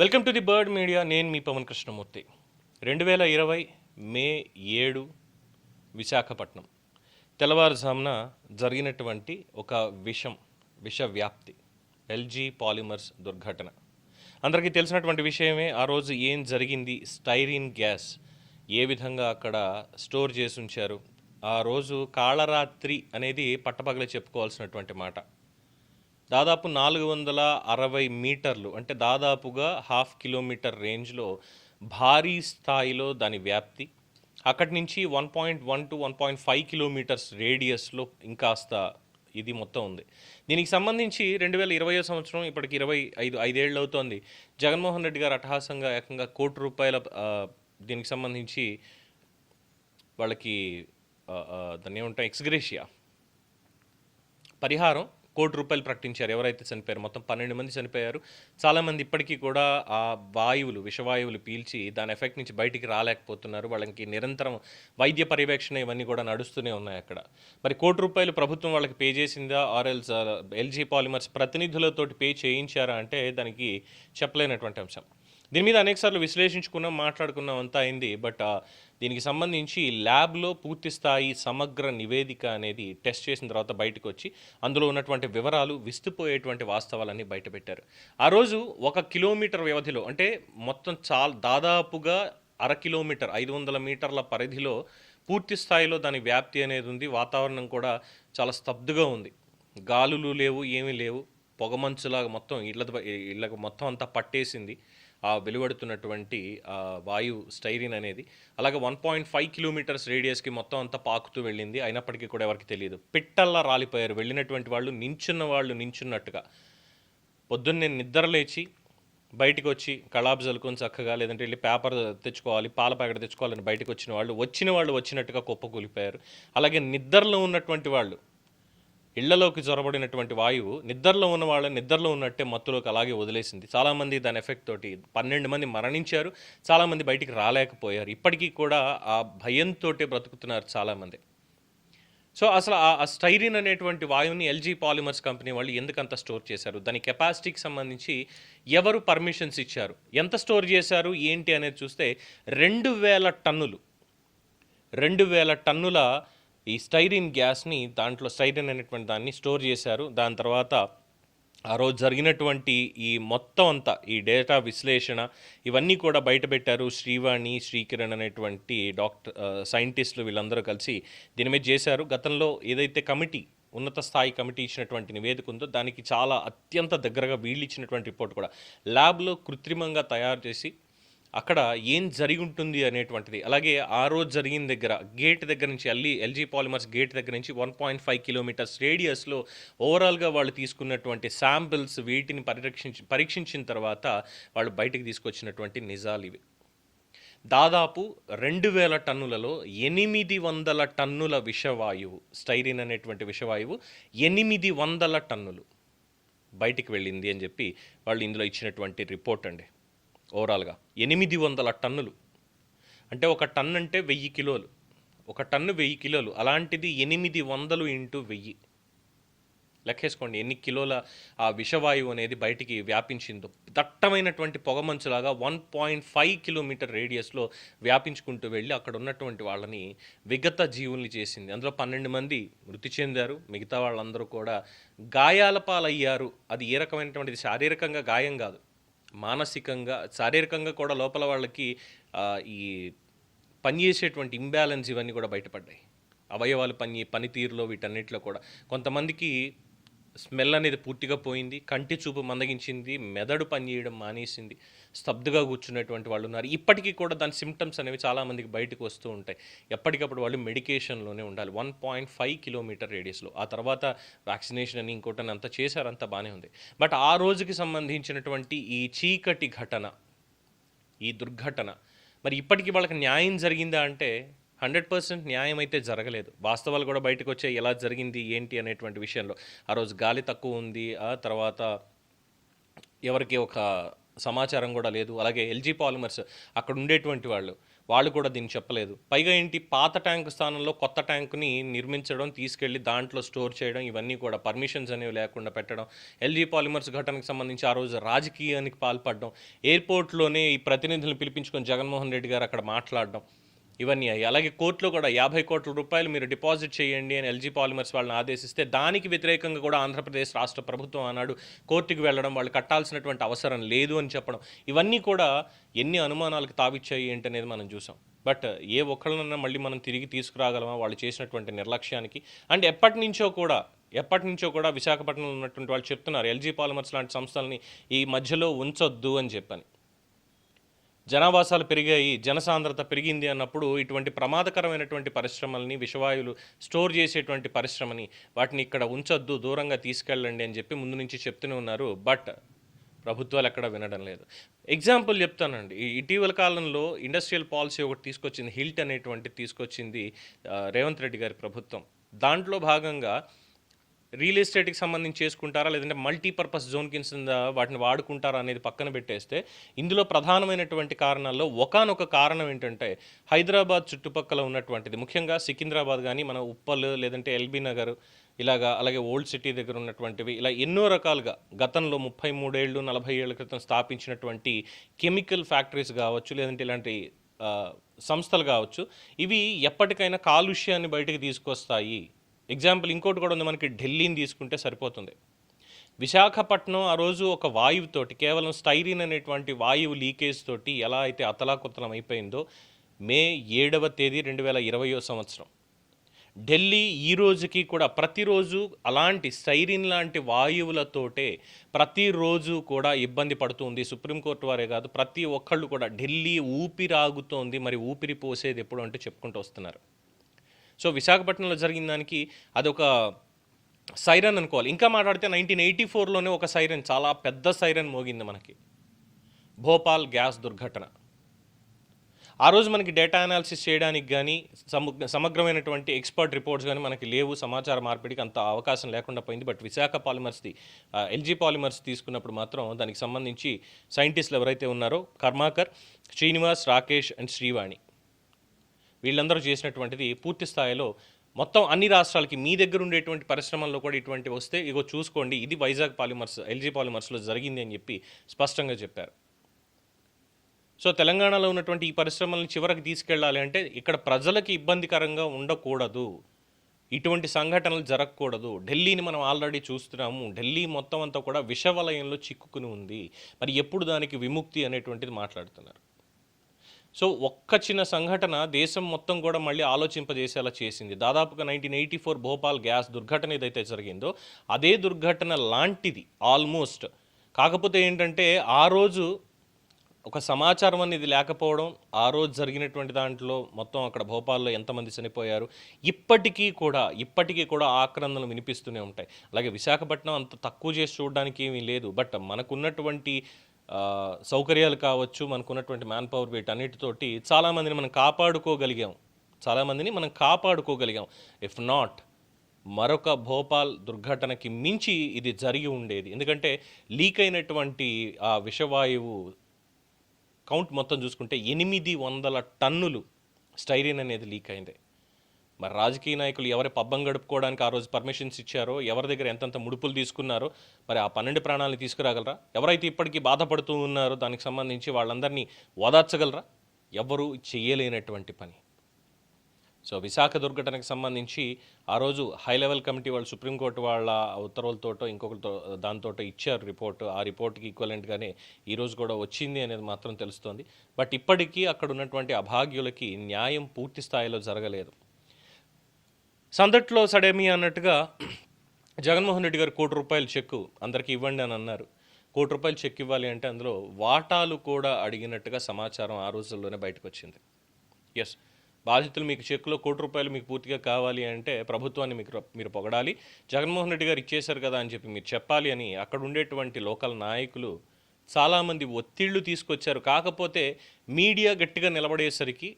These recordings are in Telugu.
Welcome to the Bird Media. నేను మీ పవన్ కృష్ణమూర్తి. రెండు వేల ఇరవై మే ఏడు విశాఖపట్నం తెల్లవారుజామున జరిగినటువంటి ఒక విషం విష వ్యాప్తి ఎల్జీ పాలిమర్స్ దుర్ఘటన. అందరికీ తెలిసినటువంటి విషయమే ఆ రోజు ఏం జరిగింది స్టైరిన్ గ్యాస్ ఏ విధంగా అక్కడ స్టోర్ చేసి ఉంచారు ఆ రోజు కాళరాత్రి అనేది పట్టపగలే చెప్పుకోవాల్సినటువంటి మాట. దాదాపు నాలుగు వందల అరవై మీటర్లు అంటే దాదాపుగా హాఫ్ కిలోమీటర్ రేంజ్లో భారీ స్థాయిలో దాని వ్యాప్తి. అక్కడి నుంచి one point one to one point five kilometres రేడియస్లో ఇంకాస్త ఇది మొత్తం ఉంది. దీనికి సంబంధించి రెండు వేల ఇరవై సంవత్సరం ఇప్పటికి ఇరవై ఐదు ఐదేళ్ళు అవుతోంది. జగన్మోహన్ రెడ్డి గారు అట్టహాసంగా ఏకంగా కోటి రూపాయల దీనికి సంబంధించి వాళ్ళకి దాన్ని ఏమంటాం ఎక్స్గ్రేషియా? పరిహారం కోటి రూపాయలు ప్రకటించారు. ఎవరైతే చనిపోయారు మొత్తం పన్నెండు మంది చనిపోయారు. చాలామంది ఇప్పటికీ కూడా ఆ వాయువులు విషవాయువులు పీల్చి దాని ఎఫెక్ట్ నుంచి బయటికి రాలేకపోతున్నారు. వాళ్ళకి నిరంతరం వైద్య పర్యవేక్షణ ఇవన్నీ కూడా నడుస్తూనే ఉన్నాయి అక్కడ. మరి కోటి రూపాయలు ప్రభుత్వం వాళ్ళకి పే చేసిందా? ఆర్ఎల్స్ ఎల్జీ పాలిమర్స్ ప్రతినిధులతోటి పే చేయించారా? అంటే దానికి చెప్పలేనటువంటి అంశం. దీని మీద అనేకసార్లు విశ్లేషించుకున్నాం మాట్లాడుకున్నాం అంతా అయింది. బట్ దీనికి సంబంధించి ల్యాబ్లో పూర్తి స్థాయి సమగ్ర నివేదిక అనేది టెస్ట్ చేసిన తర్వాత బయటకు వచ్చి అందులో ఉన్నటువంటి వివరాలు విస్తుపోయేటువంటి వాస్తవాలన్నీ బయటపెట్టారు. ఆ రోజు ఒక కిలోమీటర్ వ్యవధిలో అంటే మొత్తం చాలా దాదాపుగా అర కిలోమీటర్ ఐదు వందల మీటర్ల పరిధిలో పూర్తి స్థాయిలో దాని వ్యాప్తి అనేది ఉంది. వాతావరణం కూడా చాలా స్తబ్దుగా ఉంది. గాలులు లేవు ఏమీ లేవు. పొగమంచులాగా మొత్తం ఇళ్ళ ఇళ్ళకు మొత్తం అంతా పట్టేసింది. ఆ వెలువడుతున్నటువంటి వాయు స్టైరిన్ అనేది. అలాగే వన్ పాయింట్ ఫైవ్ కిలోమీటర్స్ రేడియస్కి మొత్తం అంతా పాకుతూ వెళ్ళింది. అయినప్పటికీ కూడా ఎవరికి తెలియదు. పిట్టల్లా రాలిపోయారు. వెళ్ళినటువంటి వాళ్ళు నించున్న వాళ్ళు నించున్నట్టుగా. పొద్దున్నే నిద్ర లేచి బయటికి వచ్చి కళాబ్ జలుకొని చక్కగా లేదంటే వెళ్ళి పేపర్ తెచ్చుకోవాలి పాల ప్యాకెట్ తెచ్చుకోవాలని బయటకు వచ్చిన వాళ్ళు వచ్చిన వాళ్ళు వచ్చినట్టుగా కుప్పకూలిపోయారు. అలాగే నిద్రలో ఉన్నటువంటి వాళ్ళు ఇళ్ళలోకి జొరబడినటువంటి వాయువు నిద్రలో ఉన్న వాళ్ళని నిద్రలో ఉన్నట్టే మత్తులోకి అలాగే వదిలేసింది. చాలామంది దాని ఎఫెక్ట్ తోటి పన్నెండు మంది మరణించారు. చాలామంది బయటికి రాలేకపోయారు. ఇప్పటికీ కూడా ఆ భయంతో బ్రతుకుతున్నారు చాలామంది సో అసలు ఆ స్టైరిన్ అనేటువంటి వాయువుని ఎల్జీ పాలిమర్స్ కంపెనీ వాళ్ళు ఎందుకంత స్టోర్ చేశారు? దాని కెపాసిటీకి సంబంధించి ఎవరు పర్మిషన్స్ ఇచ్చారు? ఎంత స్టోర్ చేశారు? ఏంటి అనేది చూస్తే రెండు వేల టన్నులు. రెండు వేల టన్నుల ఈ స్టైరిన్ గ్యాస్ని దాంట్లో స్టైరిన్ అనేటువంటి దాన్ని స్టోర్ చేశారు. దాని తర్వాత ఆ రోజు జరిగినటువంటి ఈ మొత్తం అంతా ఈ డేటా విశ్లేషణ ఇవన్నీ కూడా బయటపెట్టారు శ్రీవాణి శ్రీకిరణ్ అనేటువంటి డాక్టర్ సైంటిస్టులు వీళ్ళందరూ కలిసి దీని మీద చేశారు. గతంలో ఏదైతే కమిటీ ఉన్నత స్థాయి కమిటీ ఇచ్చినటువంటి నివేదిక ఉందో దానికి చాలా అత్యంత దగ్గరగా వీళ్ళు ఇచ్చినటువంటి రిపోర్ట్ కూడా. ల్యాబ్లో కృత్రిమంగా తయారు చేసి అక్కడ ఏం జరిగి ఉంటుంది అనేటువంటిది. అలాగే ఆ రోజు జరిగిన దగ్గర గేట్ దగ్గర నుంచి ఎల్ఈ ఎల్జీ పాలిమర్స్ గేట్ దగ్గర నుంచి వన్ పాయింట్ ఫైవ్ కిలోమీటర్స్ రేడియస్లో ఓవరాల్గా వాళ్ళు తీసుకున్నటువంటి శాంపిల్స్ వీటిని పరిరక్షించి పరీక్షించిన తర్వాత వాళ్ళు బయటకు తీసుకొచ్చినటువంటి నిజాలు ఇవి. దాదాపు రెండు వేల టన్నులలో ఎనిమిది వందల టన్నుల విషవాయువు స్టైరిన్ అనేటువంటి విషవాయువు ఎనిమిది వందల టన్నులు బయటికి వెళ్ళింది అని చెప్పి వాళ్ళు ఇందులో ఇచ్చినటువంటి రిపోర్ట్ అండి. ఓవరాల్గా ఎనిమిది వందల టన్నులు. అంటే ఒక టన్ అంటే వెయ్యి కిలోలు. ఒక టన్ను వెయ్యి కిలోలు. అలాంటిది ఎనిమిది వందలు ఇంటూ వెయ్యి. లెక్కేసుకోండి ఎన్ని కిలోల ఆ విషవాయువు అనేది బయటికి వ్యాపించిందో. దట్టమైనటువంటి పొగమంచులాగా వన్ పాయింట్ ఫైవ్ కిలోమీటర్ రేడియస్లో వ్యాపించుకుంటూ వెళ్ళి అక్కడ ఉన్నటువంటి వాళ్ళని విగత జీవుల్ని చేసింది. అందులో పన్నెండు మంది మృతి చెందారు. మిగతా వాళ్ళందరూ కూడా గాయాల పాలయ్యారు. అది ఏ రకమైనటువంటిది? శారీరకంగా గాయం కాదు. మానసికంగా శారీరకంగా కూడా లోపల వాళ్ళకి ఈ పనిచేసేటువంటి ఇంబ్యాలెన్స్ ఇవన్నీ కూడా బయటపడ్డాయి. అవయవాలు పని పనితీరులో వీటన్నిటిలో కూడా. కొంతమందికి స్మెల్ అనేది పూర్తిగా పోయింది కంటి చూపు మందగించింది మెదడు పనిచేయడం మానేసింది స్తబ్దుగా కూర్చున్నటువంటి వాళ్ళు ఉన్నారు. ఇప్పటికీ కూడా దాని సిమ్టమ్స్ అనేవి చాలామందికి బయటకు వస్తూ ఉంటాయి. ఎప్పటికప్పుడు వాళ్ళు మెడికేషన్లోనే ఉండాలి. వన్ పాయింట్ ఫైవ్ కిలోమీటర్ రేడియస్లో ఆ తర్వాత వ్యాక్సినేషన్ అని ఇంకోటని అంతా చేశారు బాగానే ఉంది. బట్ ఆ రోజుకి సంబంధించినటువంటి ఈ చీకటి ఘటన ఈ దుర్ఘటన మరి ఇప్పటికీ వాళ్ళకి న్యాయం జరిగిందా అంటే హండ్రెడ్ పర్సెంట్ న్యాయం అయితే జరగలేదు. వాస్తవాలు కూడా బయటకు వచ్చాయి ఎలా జరిగింది ఏంటి అనేటువంటి విషయంలో. ఆ రోజు గాలి తక్కువ ఉంది. ఆ తర్వాత ఎవరికి ఒక సమాచారం కూడా లేదు. అలాగే ఎల్జీ పాలిమర్స్ అక్కడ ఉండేటువంటి వాళ్ళు వాళ్ళు కూడా దీన్ని చెప్పలేదు. పైగా ఏంటి పాత ట్యాంక్ స్థానంలో కొత్త ట్యాంకుని నిర్మించడం తీసుకెళ్ళి దాంట్లో స్టోర్ చేయడం ఇవన్నీ కూడా పర్మిషన్స్ అనేవి లేకుండా పెట్టడం ఎల్జీ పాలిమర్స్ ఘటనకు సంబంధించి ఆ రోజు రాజకీయానికి పాల్పడడం ఎయిర్పోర్ట్లోనే ఈ ప్రతినిధులను పిలిపించుకొని జగన్మోహన్ రెడ్డి గారు అక్కడ మాట్లాడడం ఇవన్నీ అయ్యాయి అలాగే కోర్టులో కూడా యాభై కోట్ల రూపాయలు మీరు డిపాజిట్ చేయండి అని ఎల్జీ పాలిమర్స్ వాళ్ళని ఆదేశిస్తే దానికి వ్యతిరేకంగా కూడా ఆంధ్రప్రదేశ్ రాష్ట్ర ప్రభుత్వం అన్నాడు కోర్టుకి వెళ్ళడం వాళ్ళు కట్టాల్సినటువంటి అవసరం లేదు అని చెప్పడం. ఇవన్నీ కూడా ఎన్ని అనుమానాలకు తావిచ్చాయి ఏంటనేది మనం చూసాం. బట్ ఏ ఒక్కళ్ళనన్నా మళ్ళీ మనం తిరిగి తీసుకురాగలమా? వాళ్ళు చేసినటువంటి నిర్లక్ష్యానికి. అండ్ ఎప్పటి నుంచో కూడా ఎప్పటి నుంచో కూడా విశాఖపట్నంలో ఉన్నటువంటి వాళ్ళు చెప్తున్నారు ఎల్జీ పాలిమర్స్ లాంటి సంస్థలని ఈ మధ్యలో ఉంచొద్దు అని చెప్పని. జనావాసాలు పెరిగాయి జనసాంద్రత పెరిగింది అన్నప్పుడు ఇటువంటి ప్రమాదకరమైనటువంటి పరిశ్రమల్ని విషవాయువులు స్టోర్ చేసేటువంటి పరిశ్రమని వాటిని ఇక్కడ ఉంచొద్దు దూరంగా తీసుకెళ్ళండి అని చెప్పి ముందు నుంచి చెప్తూనే ఉన్నారు. బట్ ప్రభుత్వాలు ఎక్కడ వినడం లేదు. ఎగ్జాంపుల్ చెప్తానండి. ఇటీవల కాలంలో ఇండస్ట్రియల్ పాలసీ ఒకటి తీసుకొచ్చింది హిల్ట్ అనేటువంటి తీసుకొచ్చింది రేవంత్ రెడ్డి గారి ప్రభుత్వం. దాంట్లో భాగంగా రియల్ ఎస్టేట్కి సంబంధించి చేసుకుంటారా? లేదంటే మల్టీపర్పస్ జోన్ కింద వాటిని వాడుకుంటారా అనేది పక్కన పెట్టేస్తే ఇందులో ప్రధానమైనటువంటి కారణాల్లో ఒకానొక కారణం ఏంటంటే హైదరాబాద్ చుట్టుపక్కల ఉన్నటువంటిది. ముఖ్యంగా సికింద్రాబాద్ కానీ మన ఉప్పల్ లేదంటే ఎల్బీ నగర్ ఇలాగా అలాగే ఓల్డ్ సిటీ దగ్గర ఉన్నటువంటివి ఇలా ఎన్నో రకాలుగా గతంలో ముప్పై మూడేళ్ళు నలభై ఏళ్ళ క్రితం స్థాపించినటువంటి కెమికల్ ఫ్యాక్టరీస్ కావచ్చు లేదంటే ఇలాంటి సంస్థలు కావచ్చు ఇవి ఎప్పటికైనా కాలుష్యాన్ని బయటకు తీసుకొస్తాయి. ఎగ్జాంపుల్ ఇంకోటి కూడా ఉంది మనకి ఢిల్లీని తీసుకుంటే సరిపోతుంది. విశాఖపట్నం ఆ రోజు ఒక వాయువుతోటి కేవలం స్టైరిన్ అనేటువంటి వాయువు లీకేజ్ తోటి ఎలా అయితే అతలాకుతలం అయిపోయిందో మే ఏడవ తేదీ రెండు వేల ఇరవయో సంవత్సరం. ఢిల్లీ ఈ రోజుకి కూడా ప్రతిరోజు అలాంటి స్టైరిన్ లాంటి వాయువులతోటే ప్రతిరోజు కూడా ఇబ్బంది పడుతుంది. సుప్రీంకోర్టు వారే కాదు ప్రతి ఒక్కళ్ళు కూడా ఢిల్లీ ఊపిరాగుతోంది మరి ఊపిరి పోసేది ఎప్పుడు అంటే చెప్పుకుంటూ వస్తున్నారు. సో విశాఖపట్నంలో జరిగిన దానికి అదొక సైరన్ అనుకోవాలి. ఇంకా మాట్లాడితే నైన్టీన్ ఎయిటీ ఫోర్లోనే ఒక సైరన్ చాలా పెద్ద సైరన్ మోగింది మనకి. భోపాల్ గ్యాస్ దుర్ఘటన. ఆ రోజు మనకి డేటా అనాలిసిస్ చేయడానికి కానీ సమ సమగ్రమైనటువంటి ఎక్స్పర్ట్ రిపోర్ట్స్ కానీ మనకి లేవు సమాచార మార్పిడికి అంత అవకాశం లేకుండా పోయింది. బట్ విశాఖ పాలిమర్స్ది ఎల్జీ పాలిమర్స్ తీసుకున్నప్పుడు మాత్రం దానికి సంబంధించి సైంటిస్టులు ఎవరైతే ఉన్నారో కర్మాకర్ శ్రీనివాస్ రాకేష్ అండ్ శ్రీవాణి. వీళ్ళందరూ చేసినటువంటిది పూర్తి స్థాయిలో మొత్తం అన్ని రాష్ట్రాలకి మీ దగ్గర ఉండేటువంటి పరిశ్రమల్లో కూడా ఇటువంటి వస్తే ఇగో చూసుకోండి ఇది వైజాగ్ పాలిమర్స్ ఎల్జీ పాలిమర్స్లో జరిగింది అని చెప్పి స్పష్టంగా చెప్పారు. సో తెలంగాణలో ఉన్నటువంటి ఈ పరిశ్రమలను చివరికి తీసుకెళ్ళాలి అంటే ఇక్కడ ప్రజలకి ఇబ్బందికరంగా ఉండకూడదు. ఇటువంటి సంఘటనలు జరగకూడదు. ఢిల్లీని మనం ఆల్రెడీ చూస్తున్నాము. ఢిల్లీ మొత్తం అంతా కూడా విషవలయంలో చిక్కుకుని ఉంది. మరి ఎప్పుడు దానికి విముక్తి అనేటువంటిది మాట్లాడుతున్నారు? సో ఒక్క చిన్న సంఘటన దేశం మొత్తం కూడా మళ్ళీ ఆలోచింపజేసేలా చేసింది. దాదాపుగా nineteen eighty four Bhopal gas దుర్ఘటన ఏదైతే జరిగిందో అదే దుర్ఘటన లాంటిది ఆల్మోస్ట్. కాకపోతే ఏంటంటే ఆ రోజు ఒక సమాచారం అనేది లేకపోవడం ఆ రోజు జరిగినటువంటి దాంట్లో మొత్తం అక్కడ భోపాల్లో ఎంతమంది చనిపోయారు ఇప్పటికీ కూడా ఇప్పటికీ కూడా ఆక్రందనలు వినిపిస్తూనే ఉంటాయి. అలాగే విశాఖపట్నం అంత తక్కువ చేసి చూడడానికి ఏమీ లేదు. బట్ మనకున్నటువంటి సౌకర్యాలు కావచ్చు మనకున్నటువంటి మ్యాన్ పవర్ వీటన్నిటితోటి చాలామందిని మనం కాపాడుకోగలిగాం. చాలామందిని మనం కాపాడుకోగలిగాం. ఇఫ్ నాట్ మరొక భోపాల్ దుర్ఘటనకి మించి ఇది జరిగి ఉండేది. ఎందుకంటే లీక్ అయినటువంటి ఆ విషవాయువు కౌంట్ మొత్తం చూసుకుంటే ఎనిమిది వందల టన్నులు స్టైరిన్ అనేది లీక్ అయింది. మరి రాజకీయ నాయకులు ఎవరి పబ్బం గడుపుకోవడానికి ఆ రోజు పర్మిషన్స్ ఇచ్చారో ఎవరి దగ్గర ఎంతెంత ముడుపులు తీసుకున్నారో మరి ఆ పన్నెండు ప్రాణాలను తీసుకురాగలరా? ఎవరైతే ఇప్పటికీ బాధపడుతూ ఉన్నారో దానికి సంబంధించి వాళ్ళందరినీ ఓదార్చగలరా? ఎవరు చేయలేనటువంటి పని. సో విశాఖ దుర్ఘటనకు సంబంధించి ఆ రోజు హై లెవెల్ కమిటీ వాళ్ళు సుప్రీంకోర్టు వాళ్ళ ఉత్తర్వులతోటో ఇంకొకరితో దాంతో ఇచ్చారు రిపోర్ట్ ఆ రిపోర్ట్కి ఈక్వలెంట్గానే ఈరోజు కూడా వచ్చింది అనేది మాత్రం తెలుస్తోంది. బట్ ఇప్పటికీ అక్కడ ఉన్నటువంటి అభాగ్యులకి న్యాయం పూర్తి స్థాయిలో జరగలేదు. సందట్లో సడేమి అన్నట్టుగా జగన్మోహన్ రెడ్డి గారు కోటి రూపాయల చెక్కు అందరికీ ఇవ్వండి అని అన్నారు. కోటి రూపాయలు చెక్ ఇవ్వాలి అంటే అందులో వాటాలు కూడా అడిగినట్టుగా సమాచారం ఆ రోజుల్లోనే బయటకు వచ్చింది ఎస్ బాధితులు మీకు చెక్కులో కోటి రూపాయలు మీకు పూర్తిగా కావాలి అంటే ప్రభుత్వాన్ని మీకు మీరు పొగడాలి. జగన్మోహన్ రెడ్డి గారు ఇచ్చేశారు కదా అని చెప్పి మీరు చెప్పాలి అని అక్కడ ఉండేటువంటి లోకల్ నాయకులు చాలామంది ఒత్తిళ్ళు తీసుకొచ్చారు. కాకపోతే మీడియా గట్టిగా నిలబడేసరికి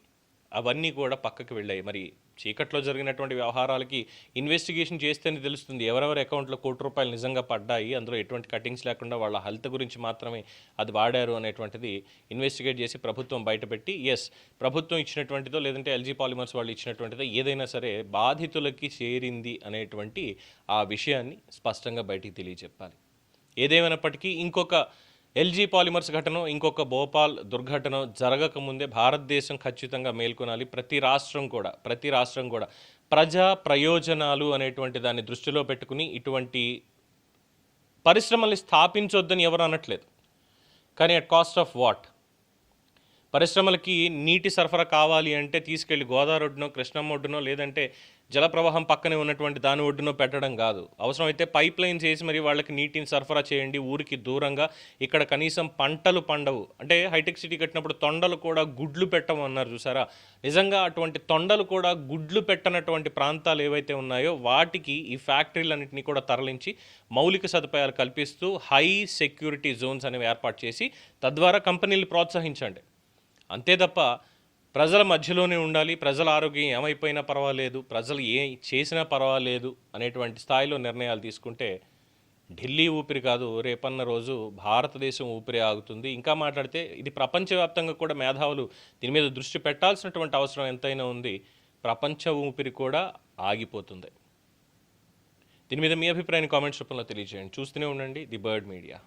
అవన్నీ కూడా పక్కకు వెళ్ళాయి. మరి చీకట్లో జరిగినటువంటి వ్యవహారాలకి ఇన్వెస్టిగేషన్ చేస్తేనే తెలుస్తుంది. ఎవరెవరి అకౌంట్లో కోటి రూపాయలు నిజంగా పడ్డాయి అందులో ఎటువంటి కటింగ్స్ లేకుండా వాళ్ళ హెల్త్ గురించి మాత్రమే అది వాడారు అనేటువంటిది ఇన్వెస్టిగేట్ చేసి ప్రభుత్వం బయటపెట్టి ఎస్ ప్రభుత్వం ఇచ్చినటువంటిదో లేదంటే ఎల్జీ పాలిమర్స్ వాళ్ళు ఇచ్చినటువంటిదో ఏదైనా సరే బాధితులకి చేరింది అనేటువంటి ఆ విషయాన్ని స్పష్టంగా బయటికి తెలియజెప్పాలి. ఏదేమైనప్పటికీ ఇంకొక ఎల్జీ పాలిమర్స్ ఘటన ఇంకొక భోపాల్ దుర్ఘటన జరగకముందే భారతదేశం ఖచ్చితంగా మేల్కొనాలి. ప్రతి రాష్ట్రం కూడా ప్రతి రాష్ట్రం కూడా ప్రజా ప్రయోజనాలు అనేటువంటి దాన్ని దృష్టిలో పెట్టుకుని ఇటువంటి పరిశ్రమల్ని స్థాపించొద్దని ఎవరు అనట్లేదు. కానీ అట్ కాస్ట్ ఆఫ్ వాట్? పరిశ్రమలకి నీటి సరఫరా కావాలి అంటే తీసుకెళ్ళి గోదావరి ఒడ్డునో కృష్ణమ్మ ఒడ్డునో లేదంటే జలప్రవాహం పక్కనే ఉన్నటువంటి దాని ఒడ్డునో పెట్టడం కాదు. అవసరమైతే పైప్ లైన్స్ వేసి మరి వాళ్ళకి నీటిని సరఫరా చేయండి ఊరికి దూరంగా. ఇక్కడ కనీసం పంటలు పండవు. అంటే హైటెక్ సిటీ కట్టినప్పుడు తొండలు కూడా గుడ్లు పెట్టమన్నారు చూసారా? నిజంగా అటువంటి తొండలు కూడా గుడ్లు పెట్టనటువంటి ప్రాంతాలు ఏవైతే ఉన్నాయో వాటికి ఈ ఫ్యాక్టరీలన్నింటినీ కూడా తరలించి మౌలిక సదుపాయాలు కల్పిస్తూ హై సెక్యూరిటీ జోన్స్ అనేవి ఏర్పాటు చేసి తద్వారా కంపెనీలు ప్రోత్సహించండి. అంతే తప్ప ప్రజల మధ్యలోనే ఉండాలి ప్రజల ఆరోగ్యం ఏమైపోయినా పర్వాలేదు ప్రజలు ఏ చేసినా పర్వాలేదు అనేటువంటి స్థాయిలో నిర్ణయాలు తీసుకుంటే ఢిల్లీ ఊపిరి కాదు రేపన్న రోజు భారతదేశం ఊపిరి ఆగుతుంది. ఇంకా మాట్లాడితే ఇది ప్రపంచవ్యాప్తంగా కూడా మేధావులు దీని మీద దృష్టి పెట్టాల్సినటువంటి అవసరం ఎంతైనా ఉంది. ప్రపంచ ఊపిరి కూడా ఆగిపోతుంది. దీని మీద మీ అభిప్రాయాన్ని కామెంట్స్ రూపంలో తెలియజేయండి. చూస్తూనే ఉండండి ది బర్డ్ మీడియా.